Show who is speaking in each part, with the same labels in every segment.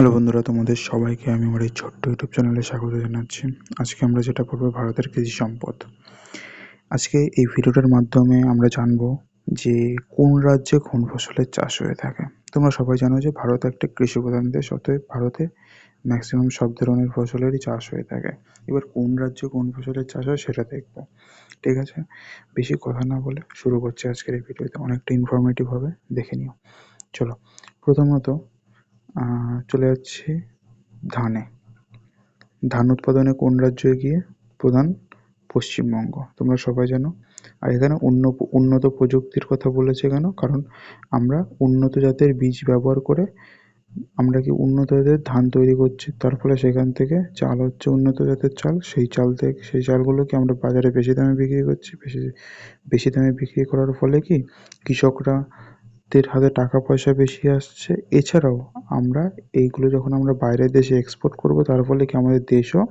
Speaker 1: Hello বন্ধুরা, তোমাদের সবাইকে আমি আমার এই ছোট্ট ইউটিউব চ্যানেলে স্বাগত জানাচ্ছি। আজকে আমরা যেটা পড়ব ভারতের কৃষি সম্পদ। আজকে এই ভিডিওটার মাধ্যমে আমরা জানব যে কোন রাজ্যে কোন ফসলের চাষ হয়ে থাকে। তোমরা সবাই জানো যে ভারত একটা কৃষি প্রধান দেশ, অতএব ভারতে ম্যাক্সিমাম সব ধরনের ফসলেরই চাষ হয়ে থাকে। এবার কোন রাজ্যে কোন ফসলের চাষ হয় সেটা দেখব। ঠিক আছে? বেশি কথা না বলে শুরু করছি আজকের এই ভিডিওতে। অনেকটা ইনফরমেটিভ হবে, দেখে নিও। চলো, প্রথমত চলে যাচ্ছি ধানে। ধান উৎপাদনে কোন রাজ্য এগিয়ে প্রধান? পশ্চিমবঙ্গ। তোমরা সবাই জানো। আর এখানে অন্য উন্নত প্রযুক্তির কথা বলেছে কেন? কারণ আমরা উন্নত জাতের বীজ ব্যবহার করে আমরা কি উন্নত জাতের ধান তৈরি করছি। তার ফলে সেখান থেকে চাল হচ্ছে উন্নত জাতের চাল। সেই চাল থেকে, সেই চালগুলোকে আমরা বাজারে বেশি দামে বিক্রি করছি। বেশি বেশি দামে বিক্রি করার ফলে কি কৃষকরা দের হাতে টাকা পয়সা বেশি আসছে, এছাড়াও আমরা এইগুলো যখন আমরা বাইরের দেশে এক্সপোর্ট করব, তার ফলে কি আমাদের দেশও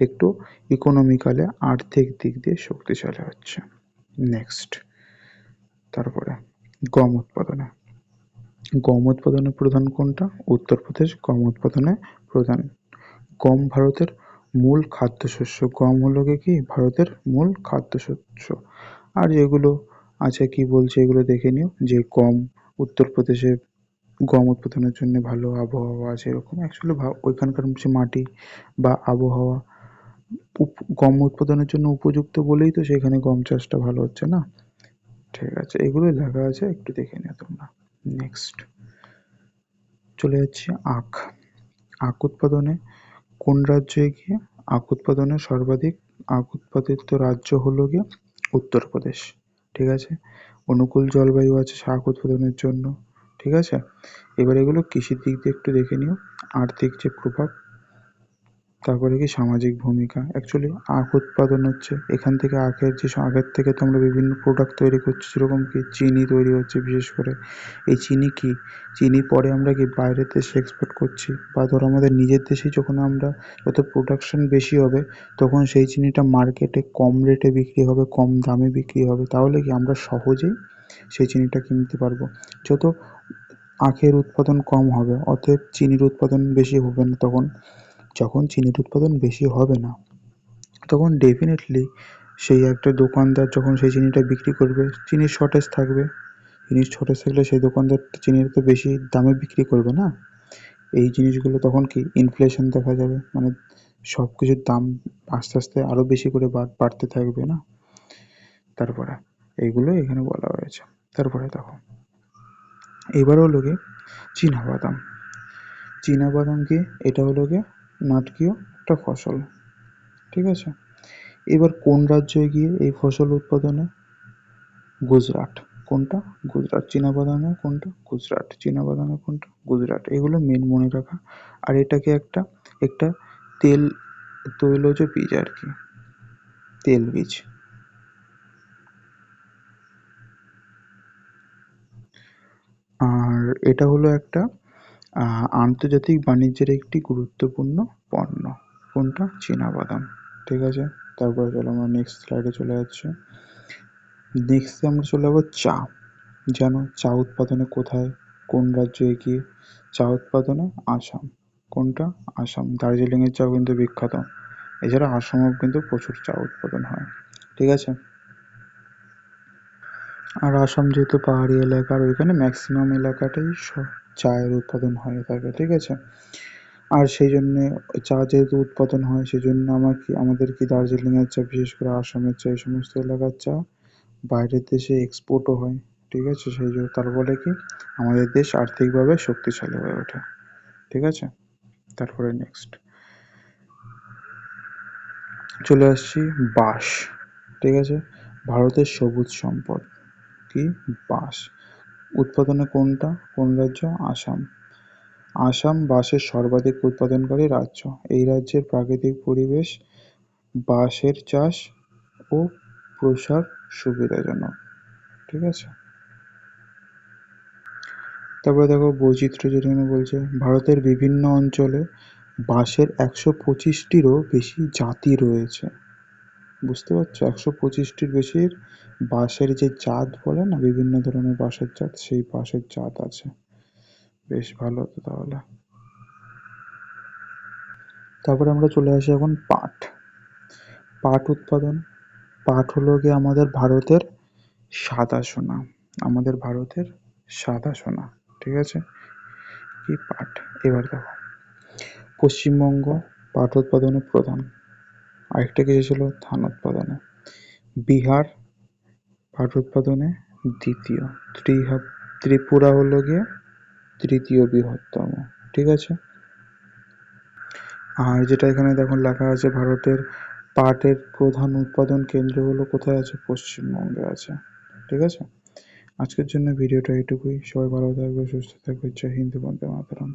Speaker 1: একটু ইকোনমিক্যালি আর্থিক দিক দিয়ে শক্তিশালী হচ্ছে। নেক্সট তারপরে গম উৎপাদনে। গম উৎপাদনে প্রধান কোনটা? উত্তরপ্রদেশ গম উৎপাদনে প্রধান। গম ভারতের মূল খাদ্যশস্য। গম হলো কি? ভারতের মূল খাদ্যশস্য। আর যেগুলো আছে কি বলছে, এগুলো দেখে নিও। যে গম উত্তরপ্রদেশে গম উৎপাদনের জন্য ভালো আবহাওয়া আছে এরকম। অ্যাকচুয়ালি ওইখানকার যে মাটি বা আবহাওয়া গম উৎপাদনের জন্য উপযুক্ত বলেই তো সেখানে গম চাষটা ভালো হচ্ছে না? ঠিক আছে, এগুলোই লেখা আছে, একটু দেখে নিও তোমরা। নেক্সট চলে যাচ্ছি আখ। আখ উৎপাদনে কোন রাজ্যে গিয়ে আখ উৎপাদনে সর্বাধিক আখ উৎপাদিত রাজ্য হলো গিয়ে উত্তরপ্রদেশ। ঠিক আছে? অনুকূল জলবায়ু আছে শাক উৎপাদনের জন্য, ঠিক আছে? এবার এগুলো কৃষির দিক দিয়ে একটু দেখে নিও। আর্থিক যে প্রভাব তারপরে কি সামাজিক ভূমিকা? অ্যাকচুয়ালি আখ উৎপাদন হচ্ছে। এখান থেকে আখের যে আখের থেকে তো আমরা বিভিন্ন প্রোডাক্ট তৈরি করছি, যেরকম কি চিনি তৈরি হচ্ছে বিশেষ করে। এই চিনি কি? চিনি পরে আমরা কি বাইরের দেশে এক্সপোর্ট করছি? বা ধরো আমাদের নিজের দেশেই যখন আমরা যত প্রোডাকশন বেশি হবে, তখন সেই চিনিটা মার্কেটে কম রেটে বিক্রি হবে, কম দামে বিক্রি হবে। তাহলে কি আমরা সহজেই সেই চিনিটা কিনতে পারব? যত আখের উৎপাদন কম হবে, অতএব চিনির উৎপাদন বেশি হবে না তখন। যখন চিনির উৎপাদন বেশি হবে না, তখন ডেফিনেটলি সেই একটা দোকানদার যখন সেই চিনিটা বিক্রি করবে, চিনির শর্টেজ থাকবে। চিনির শর্টেজ থাকলে সেই দোকানদার চিনির তো বেশি দামে বিক্রি করবে না। এই জিনিসগুলো তখন কি ইনফ্লেশন দেখা যাবে? মানে সব কিছুর দাম আস্তে আস্তে আরও বেশি করে বাড়তে থাকবে না? তারপরে এইগুলো এখানে বলা হয়েছে। তারপরে দেখো, এবার হলো গিয়ে চীনাবাদাম চীনাবাদাম কি? এটা হলো গিয়ে নাটকীয় একটা ফসল, ঠিক আছে? এবার কোন রাজ্যে গিয়ে এই ফসল উৎপাদনে? গুজরাট। কোনটা? গুজরাট চীনাবাদামে কোনটা? গুজরাট চীনাবাদামে কোনটা? গুজরাট। এগুলো মেন মনে রাখা। আর এটাকে একটা একটা তেল তৈলজ বীজ আর কি। তেল বীজ। আর এটা হলো একটা আন্তর্জাতিক বাণিজ্যের একটি গুরুত্বপূর্ণ পণ্য। কোনটা? বাদাম। ঠিক আছে? তারপরে চলো আমরা নেক্সট স্লাইডে চলে যাচ্ছি। নেক্সটে আমরা চলে যাব চা। জানো, চা উৎপাদনে কোথায়? কোন রাজ্য এগিয়ে চা উৎপাদনে আসাম। কোনটা? আসাম। দার্জিলিংয়ের চাও কিন্তু বিখ্যাত। এছাড়া আসামেও কিন্তু প্রচুর চা উৎপাদন হয়। ঠিক আছে? আর আসাম যেহেতু পাহাড়ি এলাকা, আর ওইখানে ম্যাক্সিমাম এলাকাটাই চায়ের উৎপাদন হয়ে থাকে ঠিক আছে? আর সেই জন্যে চা যেহেতু উৎপাদন হয়, সেই জন্য আমার কি আমাদের কি দার্জিলিংয়ের চা, বিশেষ করে আসামের চা, এই সমস্ত এলাকার চা বাইরের দেশে এক্সপোর্টও হয়, ঠিক আছে? সেই জন্য তার ফলে কি, আমাদের দেশ আর্থিকভাবে শক্তিশালী হয়ে ওঠে, ঠিক আছে? তারপরে নেক্সট চলে আসছি বাঁশ, ঠিক আছে? ভারতের সবুজ সম্পদ, কি? বাঁশ। উৎপাদনে কোনটা? কোন রাজ্য? আসাম। আসাম বাঁশের সর্বাধিক উৎপাদনকারী রাজ্য। এই রাজ্যের প্রাকৃতিক পরিবেশ, বাঁশের চাষ ও প্রসার সুবিধাজনক। ঠিক আছে? তারপরে দেখো বৈচিত্র্য যেখানে বলছে, ভারতের বিভিন্ন অঞ্চলে বাঁশের একশো পঁচিশটিরও বেশি জাতি রয়েছে। বুঝতে পারছ? একশো পঁচিশটির বেশির বাঁশের যে জাত বলে না, বিভিন্ন ধরনের বাঁশের জাত, সেই বাঁশের জাত আছে। বেশ ভালো তো তাহলে। তারপরে আমরা চলে আসি এখন পাট। পাট উৎপাদন। পাট হলো গিয়ে আমাদের ভারতের সাদা সোনা। আমাদের ভারতের সাদা সোনা, ঠিক আছে? কি পাট? এবার দেখো। পশ্চিমবঙ্গ পাট উৎপাদনে প্রধান। আরেকটা কিছু ছিল ধান উৎপাদনে। বিহার পাট উৎপাদনে দ্বিতীয়, ত্রিহা, ত্রিপুরা হলো গিয়ে তৃতীয় বৃহত্তম, ঠিক আছে? আর যেটা এখানে দেখুন লেখা আছে, ভারতের পাটের প্রধান উৎপাদন কেন্দ্র হলো কোথায় আছে? পশ্চিমবঙ্গে আছে, ঠিক আছে? আজকের জন্য ভিডিওটা এইটুকুই। সবাই ভালো থাকবে, সুস্থ থাকবে। জয় হিন্দ, বন্দে মাতরম।